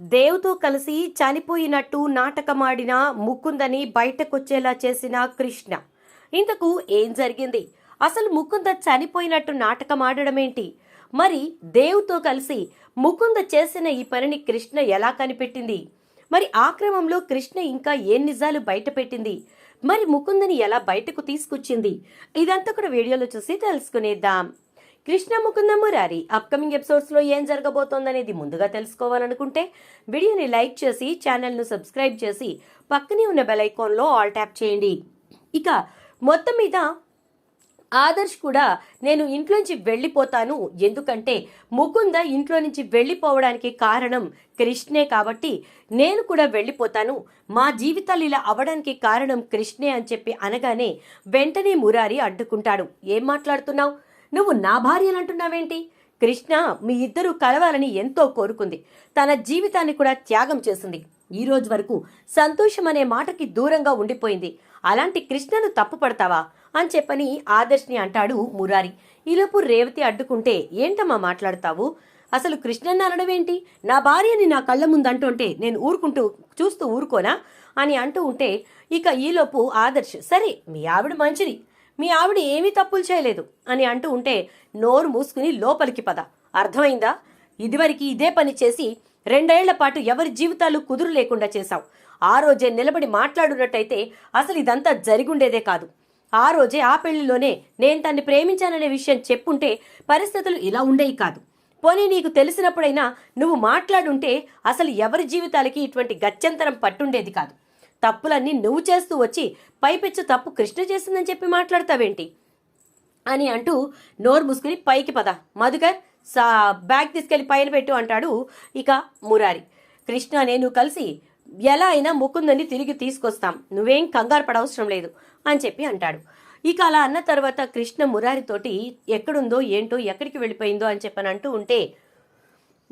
దేవుతో కలిసి చనిపోయినట్టు నాటకమాడిన ముకుందని బయటకొచ్చేలా చేసిన కృష్ణ. ఇంతకు ఏం జరిగింది? అసలు ముకుంద చనిపోయినట్టు నాటకమాడడమేంటి? మరి దేవుతో కలిసి ముకుంద చేసిన ఈ పనిని కృష్ణ ఎలా కనిపెట్టింది? మరి ఆ క్రమంలో కృష్ణ ఇంకా ఏం నిజాలు బయటపెట్టింది? మరి ముకుందని ఎలా బయటకు తీసుకొచ్చింది? ఇదంతా కూడా వీడియోలో చూసి తెలుసుకునేద్దాం. కృష్ణ ముకుంద మురారి అప్కమింగ్ ఎపిసోడ్స్లో ఏం జరగబోతోందనేది ముందుగా తెలుసుకోవాలనుకుంటే వీడియోని లైక్ చేసి ఛానల్ను సబ్స్క్రైబ్ చేసి పక్కనే ఉన్న బెల్ ఐకాన్లో ఆల్ ట్యాప్ చేయండి. ఇక మొత్తం మీద ఆదర్శ్ కూడా నేను ఇంట్లోంచి వెళ్ళిపోతాను. ఎందుకంటే ముకుంద ఇంట్లో నుంచి వెళ్ళిపోవడానికి కారణం కృష్ణే కాబట్టి నేను కూడా వెళ్ళిపోతాను. మా జీవితాలు ఇలా అవడానికి కారణం కృష్ణే అని చెప్పి అనగానే వెంటనే మురారి అడ్డుకుంటాడు. ఏం మాట్లాడుతున్నావు? నువ్వు నా భార్యలు అంటున్నావేంటి కృష్ణ మీ ఇద్దరు కలవాలని ఎంతో కోరుకుంది. తన జీవితాన్ని కూడా త్యాగం చేసింది. ఈ రోజు వరకు సంతోషం అనే మాటకి దూరంగా ఉండిపోయింది. అలాంటి కృష్ణను తప్పు పడతావా? అని చెప్పని ఆదర్శ్ని అంటాడు మురారి. ఈలోపు రేవతి అడ్డుకుంటే ఏంటమ్మా మాట్లాడతావు? అసలు కృష్ణన్న అనడం ఏంటి నా భార్యని నా కళ్ళ ముందంటుంటే నేను ఊరుకుంటూ చూస్తూ ఊరుకోనా? అని అంటూ ఉంటే ఇక ఈలోపు ఆదర్శ్ సరే మీ ఆవిడ మంచిది. మీ ఆవిడ ఏమీ తప్పులు చేయలేదు అని అంటూ ఉంటే నోరు మూసుకుని లోపలికి పద. అర్థమైందా? ఇదివరకు ఇదే పని చేసి రెండేళ్ళ పాటు ఎవరి జీవితాలు కుదురు లేకుండా చేశావు. ఆ రోజే నిలబడి మాట్లాడున్నట్టయితే అసలు ఇదంతా జరిగుండేదే కాదు. ఆ రోజే ఆ పెళ్ళిలోనే నేను తన్ని ప్రేమించాననే విషయం చెప్పుంటే పరిస్థితులు ఇలా ఉండేవి కాదు. పోనీ నీకు తెలిసినప్పుడైనా నువ్వు మాట్లాడుంటే అసలు ఎవరి జీవితాలకి ఇటువంటి గత్యంతరం పట్టుండేది కాదు. తప్పులన్నీ నువ్వు చేస్తూ వచ్చి పైపెచ్చు తప్పు కృష్ణ చేసిందని చెప్పి మాట్లాడతావేంటి? అని అంటూ నోరు మూసుకుని పైకి పద. మధుకర్ సా బ్యాగ్ తీసుకెళ్ళి పైన పెట్టు అంటాడు ఇక మురారి. కృష్ణ నేను కలిసి ఎలా అయినా ముకుందని తిరిగి తీసుకొస్తాం. నువ్వేం కంగారు పడవసరం లేదు అని చెప్పి అంటాడు. ఇక అలా అన్న తర్వాత కృష్ణ మురారితోటి ఎక్కడుందో ఏంటో ఎక్కడికి వెళ్ళిపోయిందో అని చెప్పని అంటూ ఉంటే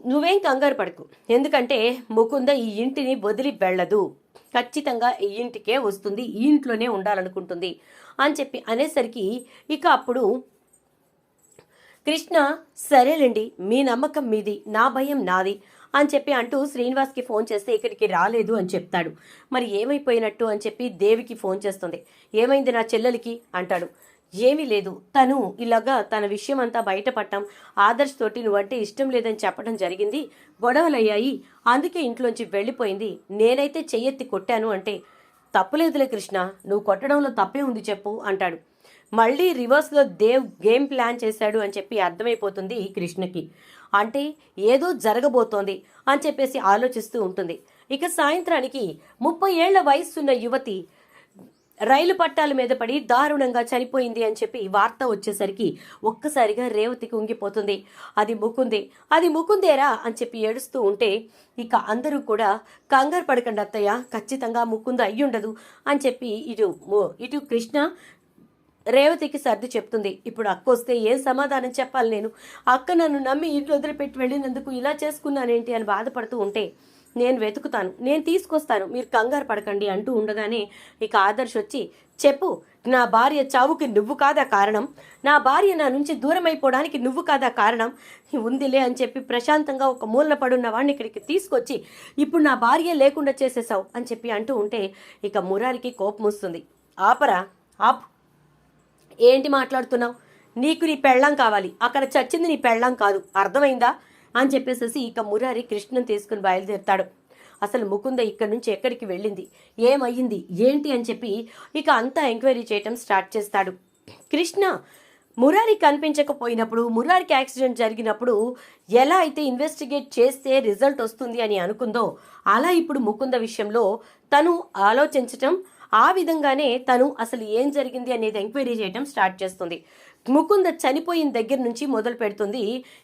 నువ్వేం కంగారు పడకు. ఎందుకంటే ముకుంద ఈ ఇంటిని వదిలి వెళ్ళదు. ఖచ్చితంగా ఈ ఇంటికే వస్తుంది. ఈ ఇంట్లోనే ఉండాలనుకుంటుంది అని చెప్పి అనేసరికి ఇక అప్పుడు కృష్ణ సరేలేండి మీ నమ్మకం మీది నా భయం నాది అని చెప్పి అంటూ శ్రీనివాస్కి ఫోన్ చేస్తే ఇక్కడికి రాలేదు అని చెప్తాడు. మరి ఏమైపోయినట్టు అని చెప్పి దేవికి ఫోన్ చేస్తుంది. ఏమైంది నా చెల్లెలికి? అంటాడు. ఏమీ లేదు. తను ఇలాగా తన విషయం అంతా బయటపడటం ఆదర్శ్ తోటి నువ్వంటే ఇష్టం లేదని చెప్పడం జరిగింది. గొడవలయ్యాయి. అందుకే ఇంట్లోంచి వెళ్ళిపోయింది. నేనైతే చెయ్యెత్తి కొట్టాను అంటే తప్పులేదులే కృష్ణ నువ్వు కొట్టడంలో తప్పే ఉంది చెప్పు అంటాడు. మళ్ళీ రివర్స్లో దేవ్ గేమ్ ప్లాన్ చేశాడు అని చెప్పి అర్థమైపోతుంది కృష్ణకి. అంటే ఏదో జరగబోతోంది అని చెప్పేసి ఆలోచిస్తూ ఉంటుంది. ఇక సాయంత్రానికి ముప్పై ఏళ్ళ వయస్సున్న యువతి రైలు పట్టాల మీద పడి దారుణంగా చనిపోయింది అని చెప్పి వార్త వచ్చేసరికి ఒక్కసారిగా రేవతికి ఉంగిపోతుంది. అది ముకుందే. అది ముకుందేరా అని చెప్పి ఏడుస్తూ ఉంటే ఇక అందరూ కూడా కంగారు పడకండి అత్తయ్య ఖచ్చితంగా ముకుంద అయ్యుండదు అని చెప్పి ఇటు ఇటు కృష్ణ రేవతికి సర్ది చెప్తుంది. ఇప్పుడు అక్క వస్తే ఏం సమాధానం చెప్పాలి నేను? అక్క నన్ను నమ్మి ఇంట్లో వదిలిపెట్టి వెళ్ళినందుకు ఇలా చేసుకున్నానేంటి అని బాధపడుతూ ఉంటే నేను వెతుకుతాను నేను తీసుకొస్తాను మీరు కంగారు పడకండి అంటూ ఉండగానే ఇక ఆదర్శ్ వచ్చి చెప్పు నా భార్య చావుకి నువ్వు కాదా కారణం? నా భార్య నా నుంచి దూరం అయిపోవడానికి నువ్వు కాదా కారణం? ఉందిలే అని చెప్పి ప్రశాంతంగా ఒక మూలన పడున్న వాడిని ఇక్కడికి తీసుకొచ్చి ఇప్పుడు నా భార్య లేకుండా చేసేసావు అని చెప్పి అంటూ ఉంటే ఇక మురారికి కోపం వస్తుంది. ఆపరా ఆప్. ఏంటి మాట్లాడుతున్నావు? నీకు నీ పెళ్ళం కావాలి అక్కడ చచ్చింది నీ పెళ్ళం కాదు. అర్థమైందా? అని చెప్పేసేసి ఇక మురారి కృష్ణను తీసుకుని బయలుదేరుతాడు. అసలు ముకుంద ఇక్కడి నుంచి ఎక్కడికి వెళ్ళింది? ఏమయ్యింది? ఏంటి అని చెప్పి ఇక అంతా ఎంక్వైరీ చేయటం స్టార్ట్ చేస్తాడు. కృష్ణ మురారి కనిపించకపోయినప్పుడు మురారికి యాక్సిడెంట్ జరిగినప్పుడు ఎలా అయితే ఇన్వెస్టిగేట్ చేస్తే రిజల్ట్ వస్తుంది అని అనుకుందో అలా ఇప్పుడు ముకుంద విషయంలో తను ఆలోచించటం ఆ విధంగానే తను అసలు ఏం జరిగింది అనేది ఎంక్వైరీ చేయడం స్టార్ట్ చేస్తుంది. ముకుంద చనిపోయిన దగ్గర నుంచి మొదలు పెడుతుంది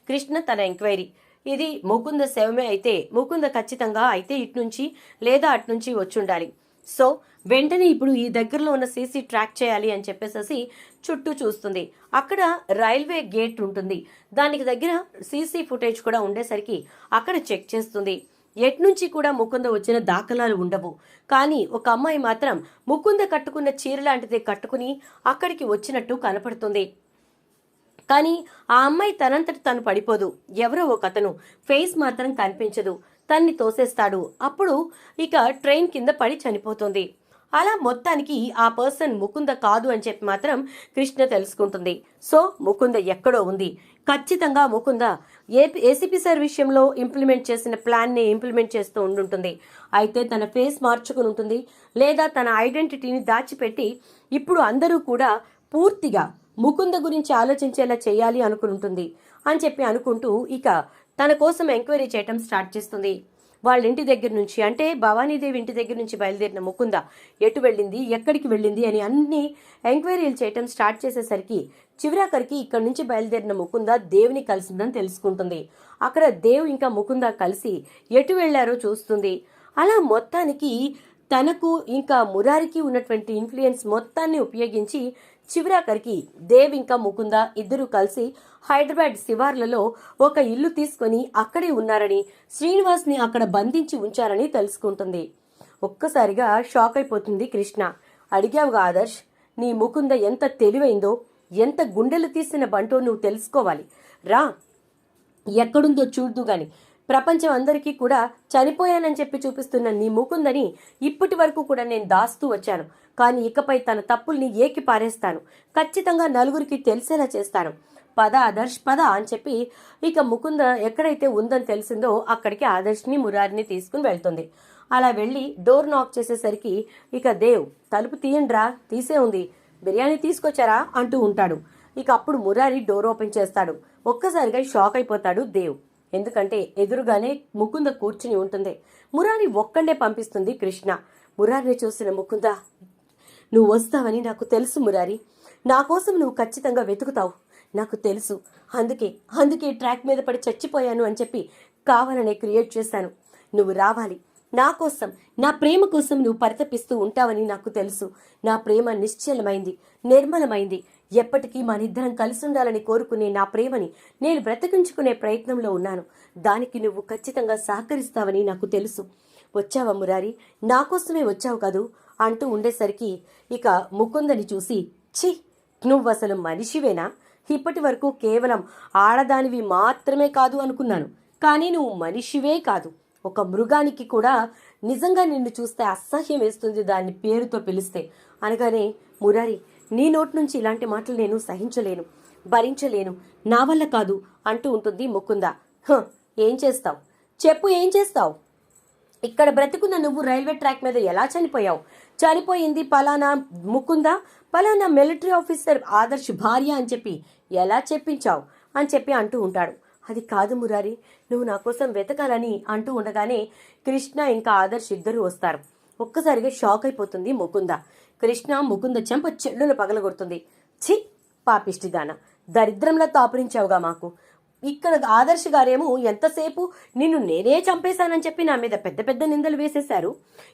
కృష్ణ తన ఎంక్వైరీ. ఇది ముకుంద శవమే అయితే ముకుంద ఖచ్చితంగా అయితే ఇటు నుంచి లేదా అటు నుంచి వచ్చి ఉండాలి సో వెంటనే ఇప్పుడు ఈ దగ్గరలో ఉన్న సీసీ ట్రాక్ చేయాలి అని చెప్పేసి చుట్టూ చూస్తుంది. అక్కడ రైల్వే గేట్ ఉంటుంది. దానికి దగ్గర సీసీ ఫుటేజ్ కూడా ఉండేసరికి అక్కడ చెక్ చేస్తుంది. ఎట్నుంచి కూడా ముకుంద వచ్చిన దాఖలాలు ఉండవు. కానీ ఒక అమ్మాయి మాత్రం ముకుంద కట్టుకున్న చీర లాంటిదే కట్టుకుని అక్కడికి వచ్చినట్టు కనపడుతుంది. కానీ ఆ అమ్మాయి తనంతట తను పడిపోదు. ఎవరో ఒక అతను ఫేస్ మాత్రం కనిపించదు. తన్ని తోసేస్తాడు. అప్పుడు ఇక ట్రైన్ కింద పడి చనిపోతుంది. అలా మొత్తానికి ఆ పర్సన్ ముకుంద కాదు అని చెప్పి మాత్రం కృష్ణ తెలుసుకుంటుంది. సో ముకుంద ఎక్కడో ఉంది. ఖచ్చితంగా ముకుంద ఏపీ ఏసీపీ సార్ విషయంలో ఇంప్లిమెంట్ చేసిన ప్లాన్ని ఇంప్లిమెంట్ చేస్తూ ఉండుంటుంది. అయితే తన ఫేస్ మార్చుకుని ఉంటుంది. లేదా తన ఐడెంటిటీని దాచిపెట్టి ఇప్పుడు అందరూ కూడా పూర్తిగా ముకుంద గురించి ఆలోచించేలా చేయాలి అనుకుంటుంది అని చెప్పి అనుకుంటూ ఇక తన కోసం ఎంక్వైరీ చేయటం స్టార్ట్ చేస్తుంది. వాళ్ళ ఇంటి దగ్గర నుంచి అంటే భవానీదేవి ఇంటి దగ్గర నుంచి బయలుదేరిన ముకుంద ఎటు వెళ్ళింది ఎక్కడికి వెళ్ళింది అని అన్ని ఎంక్వైరీలు చేయటం స్టార్ట్ చేసేసరికి చివరాఖరికి ఇక్కడి నుంచి బయలుదేరిన ముకుంద దేవుని కలిసిందని తెలుసుకుంటుంది. అక్కడ దేవ్ ఇంకా ముకుంద కలిసి ఎటు వెళ్ళారో చూస్తుంది. అలా మొత్తానికి తనకు ఇంకా మురారికి ఉన్నటువంటి ఇన్ఫ్లుయెన్స్ మొత్తాన్ని ఉపయోగించి చివరాఖరికి దేవ్ ఇంకా ముకుంద ఇద్దరు కలిసి హైదరాబాద్ శివార్లలో ఒక ఇల్లు తీసుకొని అక్కడే ఉన్నారని శ్రీనివాస్ని అక్కడ బంధించి ఉంచారని తెలుసుకుంటుంది. ఒక్కసారిగా షాక్ అయిపోతుంది కృష్ణ. అడిగావుగా ఆదర్శ్ నీ ముకుంద ఎంత తెలివైందో ఎంత గుండెలు తీసిన బంటో నువ్వు తెలుసుకోవాలి. రా. ఎక్కడుందో చూద్దు గాని. ప్రపంచం అందరికీ కూడా చనిపోయానని చెప్పి చూపిస్తున్న నీ ముకుందని ఇప్పటి వరకు కూడా నేను దాస్తూ వచ్చాను. కానీ ఇకపై తన తప్పుల్ని ఏకి పారేస్తాను. ఖచ్చితంగా నలుగురికి తెలిసేలా చేస్తాను. పద ఆదర్శ్ పద అని చెప్పి ఇక ముకుంద ఎక్కడైతే ఉందని తెలిసిందో అక్కడికి ఆదర్శ్ని మురారిని తీసుకుని వెళ్తుంది. అలా వెళ్ళి డోర్ నాక్ చేసేసరికి ఇక దేవ్ తలుపు తీయండ్రా తీసే ఉంది. బిర్యానీ తీసుకొచ్చారా అంటూ ఉంటాడు. ఇక అప్పుడు మురారి డోర్ ఓపెన్ చేస్తాడు. ఒక్కసారిగా షాక్ అయిపోతాడు దేవ్. ఎందుకంటే ఎదురుగానే ముకుంద కూర్చుని ఉంటుంది. మురారి ఒక్కడే పంపిస్తుంది కృష్ణ. మురారిని చూసిన ముకుంద నువ్వు వస్తావని నాకు తెలుసు మురారి. నా కోసం నువ్వు ఖచ్చితంగా వెతుకుతావు. నాకు తెలుసు. అందుకే అందుకే ట్రాక్ మీద పడి చచ్చిపోయాను అని చెప్పి కావాలనే క్రియేట్ చేశాను. నువ్వు రావాలి. నా కోసం నా ప్రేమ కోసం నువ్వు పరితపిస్తూ ఉంటావని నాకు తెలుసు. నా ప్రేమ నిశ్చలమైంది నిర్మలమైంది. ఎప్పటికీ మనిద్దరం కలిసి ఉండాలని కోరుకునే నా ప్రేమని నేను బ్రతికించుకునే ప్రయత్నంలో ఉన్నాను. దానికి నువ్వు ఖచ్చితంగా సహకరిస్తావని నాకు తెలుసు. వచ్చావా మురారి? నా కోసమే వచ్చావు కదూ? అంటూ ఉండేసరికి ఇక ముకుందని చూసి ఛీ! నువ్వు అసలు మనిషివేనా? ఇప్పటి వరకు కేవలం ఆడదానివి మాత్రమే కాదు అనుకున్నాను. కానీ నువ్వు మనిషివే కాదు. ఒక మృగానికి కూడా నిజంగా నిన్ను చూస్తే అసహ్యం వేస్తుంది దాన్ని పేరుతో పిలిస్తే. అనగానే మురారి నీ నోటి నుంచి ఇలాంటి మాటలు నేను సహించలేను భరించలేను. నా వల్ల కాదు అంటూ ఉంటుంది ముకుంద. "హ, ఏం చేస్తావు? చెప్పు ఏం చేస్తావు? ఇక్కడ బ్రతుకున్న నువ్వు రైల్వే ట్రాక్ మీద ఎలా చనిపోయావు? చనిపోయింది పలానా ముకుంద? పలానా మిలిటరీ ఆఫీసర్ ఆదర్శ్ భార్య అని చెప్పి ఎలా చెప్పించావు? అని చెప్పి అంటూ ఉంటాడు. అది కాదు మురారి నువ్వు నా కోసం వెతకాలని అంటూ ఉండగానే కృష్ణ ఇంకా ఆదర్శ్ ఇద్దరు వస్తారు. ఒక్కసారిగా షాక్ అయిపోతుంది ముకుంద. కృష్ణ ముకుంద చెంప చెల్లులు పగలగొడుతుంది. ఛీ పాపిష్టిదాన దరిద్రంలో తాపరించావుగా మాకు. ఇక్కడ ఆదర్శ్ గారేమో ఎంతసేపు నిన్ను నేనే చంపేశానని చెప్పి నా మీద పెద్ద పెద్ద నిందలు వేసేశారు.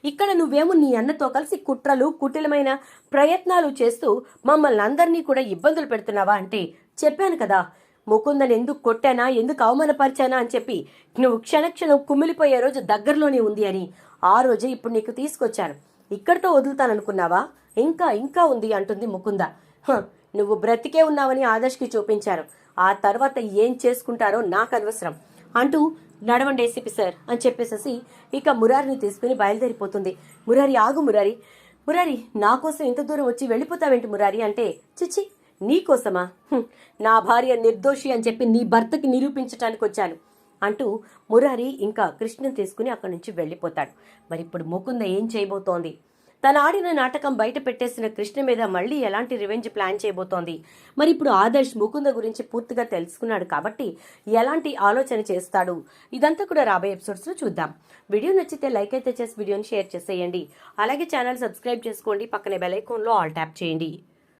ఇక్కడ నువ్వేమో నీ అన్నతో కలిసి కుట్రలు కుటిలమైన ప్రయత్నాలు చేస్తూ మమ్మల్ని అందరినీ కూడా ఇబ్బందులు పెడుతున్నావా అంటే చెప్పాను కదా. ముకుందని ఎందుకు కొట్టానా ఎందుకు అవమానపరిచానా అని చెప్పి నువ్వు క్షణక్షణం కుమిలిపోయే రోజు దగ్గరలోనే ఉంది అని ఆ రోజే ఇప్పుడు నీకు తీసుకొచ్చాను. ఇక్కడితో వదులుతాననుకున్నావా? ఇంకా ఇంకా ఉంది అంటుంది ముకుంద. నువ్వు బ్రతికే ఉన్నావని ఆదర్శ్కి చూపించారు ఆ తర్వాత ఏం చేసుకుంటారో నాకు అనవసరం అంటూ నడవండి ఏసీపీ సార్ అని చెప్పేసేసి ఇక మురారిని తీసుకుని బయలుదేరిపోతుంది. మురారి ఆగు మురారి. మురారి నా కోసం ఇంత దూరం వచ్చి వెళ్ళిపోతావేంటి మురారి అంటే చిచ్చి నీకోసమా నా భార్య నిర్దోషి అని చెప్పి నీ భర్తకి నిరూపించటానికి వచ్చాను అంటూ మురారి ఇంకా కృష్ణను తీసుకుని అక్కడి నుంచి వెళ్ళిపోతాడు. మరి ఇప్పుడు ముకుంద ఏం చేయబోతోంది? తన ఆడిన నాటకం బయట పెట్టేసిన కృష్ణ మీద మళ్ళీ ఎలాంటి రివెంజ్ ప్లాన్ చేయబోతోంది? మరి ఇప్పుడు ఆదర్శ్ ముకుంద గురించి పూర్తిగా తెలుసుకున్నాడు కాబట్టి ఎలాంటి ఆలోచన చేస్తాడు? ఇదంతా కూడా రాబోయే ఎపిసోడ్స్లో చూద్దాం. వీడియో నచ్చితే లైక్ అయితే చేసి వీడియోని షేర్ చేసేయండి. అలాగే ఛానల్ సబ్స్క్రైబ్ చేసుకోండి. పక్కనే బెల్ ఐకాన్లో ఆల్ ట్యాప్ చేయండి.